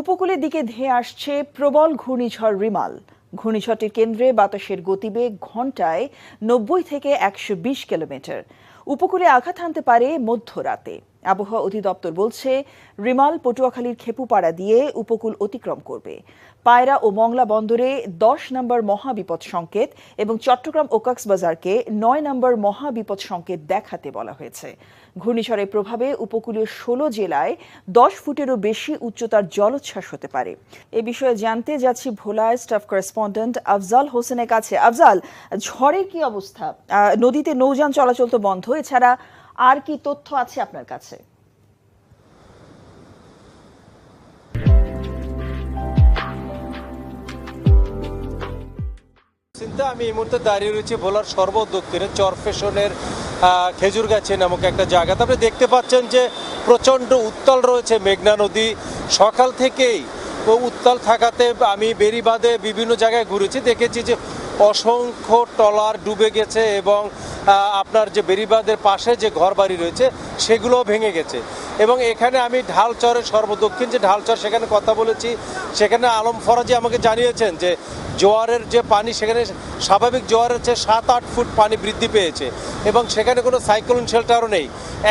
উপকূলের দিকে ধেয়ে আসছে প্রবল ঘূর্ণিঝড় রিমাল। ঘূর্ণিঝড়টির কেন্দ্রে বাতাসের গতিবেগ ঘন্টায় নব্বই থেকে একশো বিশ কিলোমিটার। উপকূলে আঘাত হানতে পারে মধ্যরাতে। আবহাওয়া অধিদপ্তর বলছে, রিমাল পটুয়াখালীর খেপুপাড়া দিয়ে উপকূল অতিক্রম করবে। পায়রা ও মংলা বন্দরে দশ নম্বর মহাবিপদ সংকেত এবং চট্টগ্রাম ও কক্সবাজারকে নয় নম্বর মহাবিপদ সংকেত দেখাতে বলা হয়েছে। ঘূর্ণিঝড়ের প্রভাবে উপকূলীয় ষোলো জেলায় দশ ফুটেরও বেশি উচ্চতার জলোচ্ছ্বাস হতে পারে। এ বিষয়ে জানতে যাচ্ছি ভোলায় স্টাফ করেসপন্ডেন্ট আফজাল হোসেনের কাছে। আফজাল, ঝড়ের কি অবস্থা? নদীতে নৌযান চলাচল তো বন্ধ, এছাড়া আর কি তথ্য আছে আপনার কাছে? চিন্তা আমি এই মুহূর্তে দাঁড়িয়ে রয়েছি ভোলার সর্বদক্ষিণে চরফেশনের খেজুর গাছে নামক একটা জায়গা। তারপরে দেখতে পাচ্ছেন যে প্রচণ্ড উত্তাল রয়েছে মেঘনা নদী। সকাল থেকেই উত্তাল থাকাতে আমি বেরিবাদে বিভিন্ন জায়গায় ঘুরেছি। দেখেছি যে অসংখ্য টলার ডুবে গেছে এবং আপনার যে বেরিবাদের পাশে যে ঘরবাড়ি রয়েছে, সেগুলোও ভেঙে গেছে। এবং এখানে আমি ঢালচরের সর্বদক্ষিণ যে ঢালচর, সেখানে কথা বলেছি। সেখানে আলম ফরাজি আমাকে জানিয়েছেন যে জোয়ারের যে পানি, সেখানে স্বাভাবিক জোয়ারের চেয়ে সাত আট ফুট পানি বৃদ্ধি পেয়েছে এবং সেখানে কোনো সাইক্লোন শেল্টারও নেই।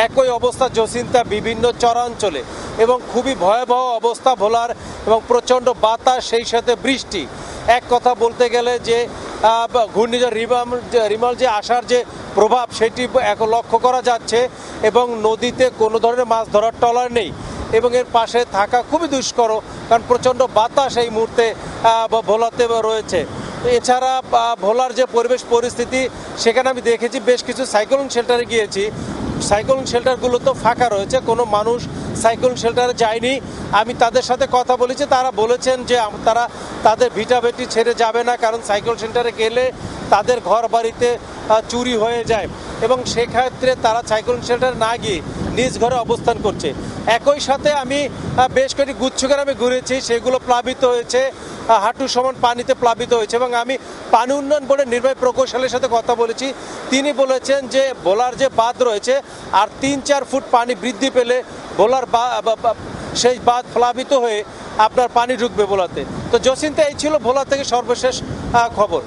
একই অবস্থা জসিন্তা বিভিন্ন চরাঞ্চলে এবং খুবই ভয়াবহ অবস্থা ভোলার এবং প্রচণ্ড বাতাস, সেই সাথে বৃষ্টি। এক কথা বলতে গেলে যে ঘূর্ণিঝড় রিমাল যে- রিমাল যে আসার যে প্রভাব সেটি এখন লক্ষ্য করা যাচ্ছে এবং নদীতে কোনো ধরনের মাছ ধরার টলার নেই এবং এর পাশে থাকা খুবই দুষ্কর কারণ প্রচণ্ড বাতাস এই মুহূর্তে ভোলাতে রয়েছে। এছাড়া ভোলার যে পরিবেশ পরিস্থিতি, সেখানে আমি দেখেছি বেশ কিছু সাইক্লোন শেল্টারে গিয়েছি। সাইক্লোন শেল্টারগুলো তো ফাঁকা রয়েছে, কোনো মানুষ সাইক্লোন শেল্টারে যায়নি। আমি তাদের সাথে কথা বলেছি, তারা বলেছেন যে তারা তাদের ভিটাভেটি ছেড়ে যাবে না, কারণ সাইক্লোন শেল্টারে গেলে তাদের ঘর বাড়িতে চুরি হয়ে যায় এবং সেক্ষেত্রে তারা সাইক্লোন শেল্টারে না গিয়ে নিজ ঘরে অবস্থান করছে। একই সাথে আমি বেশ কয়েকটি গুচ্ছ গ্রামে ঘুরেছি, সেগুলো প্লাবিত হয়েছে হাঁটু সমান পানিতে প্লাবিত হয়েছে এবং আমি পানি উন্নয়ন বোর্ডের নির্বাহী প্রকৌশলের সাথে কথা বলেছি। তিনি বলেছেন যে ভোলার যে বাঁধ রয়েছে, আর তিন চার ফুট পানি বৃদ্ধি পেলে ভোলার সেই বাঁধ প্লাবিত হয়ে আপনার পানি ঢুকবে ভোলাতে। তো জসিন্তা এই ছিল ভোলা থেকে সর্বশেষ খবর।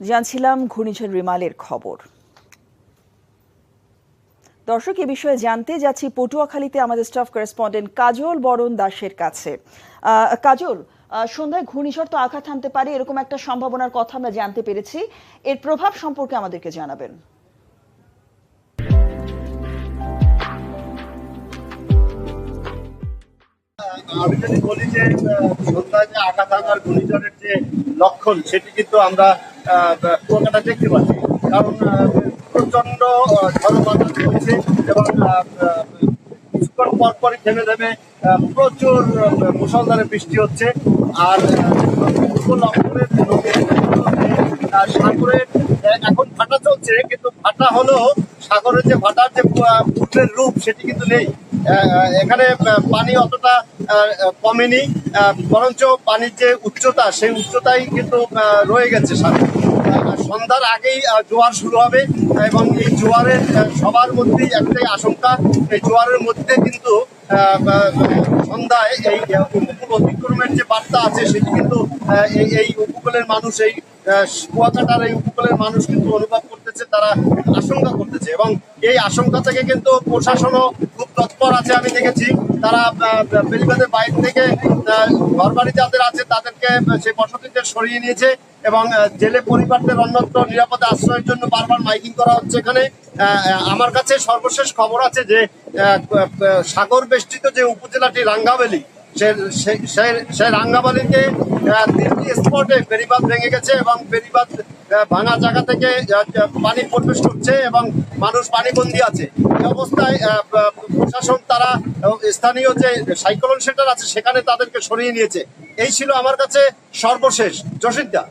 জানছিলাম ঘূর্ণিঝড় রিমালের খবর। দর্শক, এ বিষয়ে জানতে যাচ্ছি পটুয়াখালীতে আমাদের স্টাফ করেসপন্ডেন্ট কাজল বরণ দাসের কাছে। কাজল সন্ধ্যায় ঘূর্ণিঝড় তো আঘাত হানতে পারে, এরকম একটা সম্ভাবনার কথা আমরা জানতে পেরেছি। এর প্রভাব সম্পর্কে আমাদেরকে জানাবেন। আমি যদি বলি যে সন্ধ্যায় যে আঘাত হানার ঘূর্ণিঝড়ের যে লক্ষণ সেটি কিন্তু আমরা কুয়াকাটা দেখতে পাচ্ছি। কারণ আহ, ঝড় বাতাস চলছে এবং কিছুক্ষণ পর পরই থেমে থেমে প্রচুর আহ, মুষলধারে বৃষ্টি হচ্ছে। আর লক্ষণের সাগরের এখন ভাটা চলছে কিন্তু ভাটা হলেও সাগরের যে ভাটার যে পূর্বের রূপ, সেটি কিন্তু নেই। এখানে পানি অতটা কমেনি বরঞ্চ পানির যে উচ্চতা, সেই উচ্চতাই কিন্তু রয়ে গেছে সাগরে। সন্ধ্যার আগেই জোয়ার শুরু হবে, এবং এই জোয়ারের সবার মধ্যেই একটাই আশঙ্কা, এই জোয়ারের মধ্যে কিন্তু সন্ধ্যায় এই উপকূল অতিক্রমের যে বার্তা আছে, সেটি কিন্তু এই উপকূলের মানুষ, এই কুয়াকাটার এই উপকূলের মানুষ কিন্তু অনুভব করতেছে, তারা আশঙ্কা করতেছে। এবং এই আশঙ্কা থেকে কিন্তু প্রশাসনও খুব তৎপর আছে, আমি দেখেছি। তারা বেরিবাদের বাইরে থেকে ঘর বাড়ি যাদের আছে, তাদেরকে সেই বসতিতে সরিয়ে নিয়েছে এবং জেলে পরিবারদের অন্যত্র নিরাপদে আশ্রয়ের জন্য বারবার মাইকিং করা হচ্ছে এখানে। আমার কাছে সর্বশেষ খবর আছে যে সাগর বেষ্টিত যে উপজেলাটি রাঙ্গাবেলি সেই রাঙ্গাবালিতে আহ, তিনটি স্পটে ফেরিবাদ ভেঙে গেছে এবং ফেরিবাদ ভাঙা জায়গা থেকে পানি প্রবেশ করছে এবং মানুষ পানিবন্দি আছে। এই অবস্থায় প্রশাসন তারা স্থানীয় যে সাইক্লোন সেন্টার আছে সেখানে তাদেরকে সরিয়ে নিয়েছে। এই ছিল আমার কাছে সর্বশেষ। জসিদ্দা